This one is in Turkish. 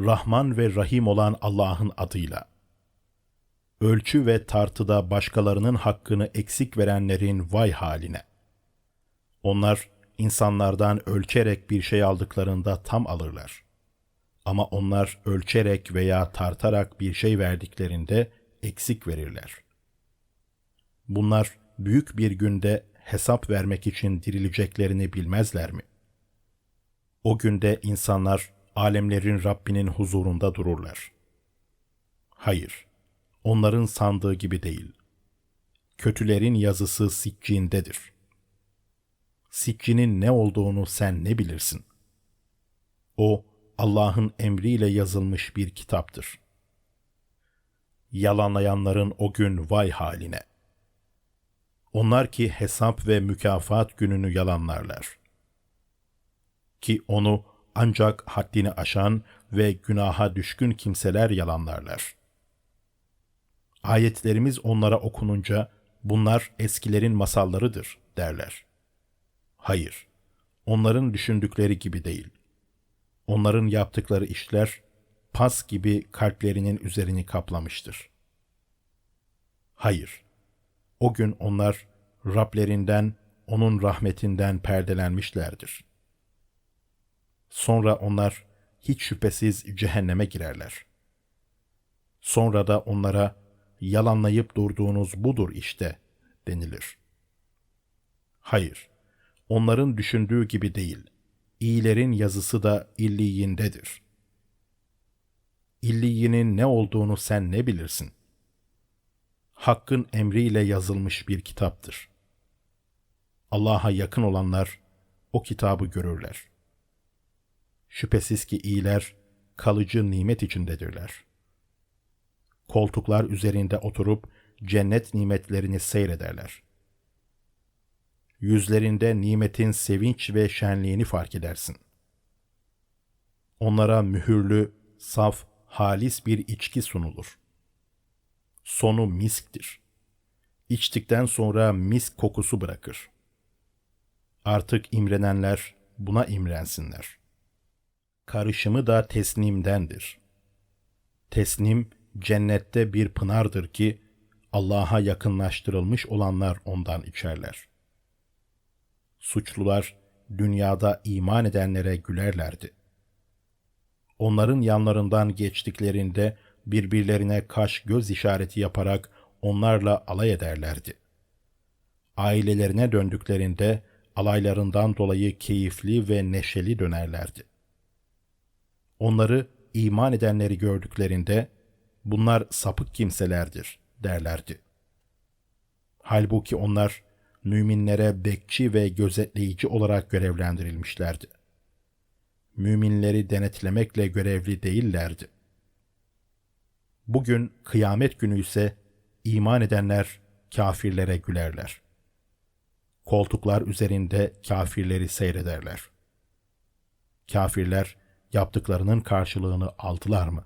Rahman ve Rahim olan Allah'ın adıyla. Ölçü ve tartıda başkalarının hakkını eksik verenlerin vay haline. Onlar insanlardan ölçerek bir şey aldıklarında tam alırlar. Ama onlar ölçerek veya tartarak bir şey verdiklerinde eksik verirler. Bunlar büyük bir günde hesap vermek için dirileceklerini bilmezler mi? O günde insanlar alemlerin Rabbinin huzurunda dururlar. Hayır, onların sandığı gibi değil. Kötülerin yazısı siccindedir. Siccinin ne olduğunu sen ne bilirsin? O, Allah'ın emriyle yazılmış bir kitaptır. Yalanlayanların o gün vay haline. Onlar ki hesap ve mükafat gününü yalanlarlar. Ki onu ancak haddini aşan ve günaha düşkün kimseler yalanlarlar. Ayetlerimiz onlara okununca bunlar eskilerin masallarıdır derler. Hayır, onların düşündükleri gibi değil. Onların yaptıkları işler pas gibi kalplerinin üzerini kaplamıştır. Hayır, o gün onlar Rablerinden, onun rahmetinden perdelenmişlerdir. Sonra onlar hiç şüphesiz cehenneme girerler. Sonra da onlara yalanlayıp durduğunuz budur işte denilir. Hayır, onların düşündüğü gibi değil. İyilerin yazısı da illiyindedir. İlliyinin ne olduğunu sen ne bilirsin? Hakkın emriyle yazılmış bir kitaptır. Allah'a yakın olanlar o kitabı görürler. Şüphesiz ki iyiler kalıcı nimet içindedirler. Koltuklar üzerinde oturup cennet nimetlerini seyrederler. Yüzlerinde nimetin sevinç ve şenliğini fark edersin. Onlara mühürlü, saf, halis bir içki sunulur. Sonu misktir. İçtikten sonra misk kokusu bırakır. Artık imrenenler buna imrensinler. Karışımı da tesnimdendir. Tesnim cennette bir pınardır ki Allah'a yakınlaştırılmış olanlar ondan içerler. Suçlular dünyada iman edenlere gülerlerdi. Onların yanlarından geçtiklerinde birbirlerine kaş göz işareti yaparak onlarla alay ederlerdi. Ailelerine döndüklerinde alaylarından dolayı keyifli ve neşeli dönerlerdi. Onları iman edenleri gördüklerinde bunlar sapık kimselerdir derlerdi. Halbuki onlar müminlere bekçi ve gözetleyici olarak görevlendirilmişlerdi. Müminleri denetlemekle görevli değillerdi. Bugün kıyamet günü ise iman edenler kafirlere gülerler. Koltuklar üzerinde kafirleri seyrederler. Kafirler yaptıklarının karşılığını aldılar mı?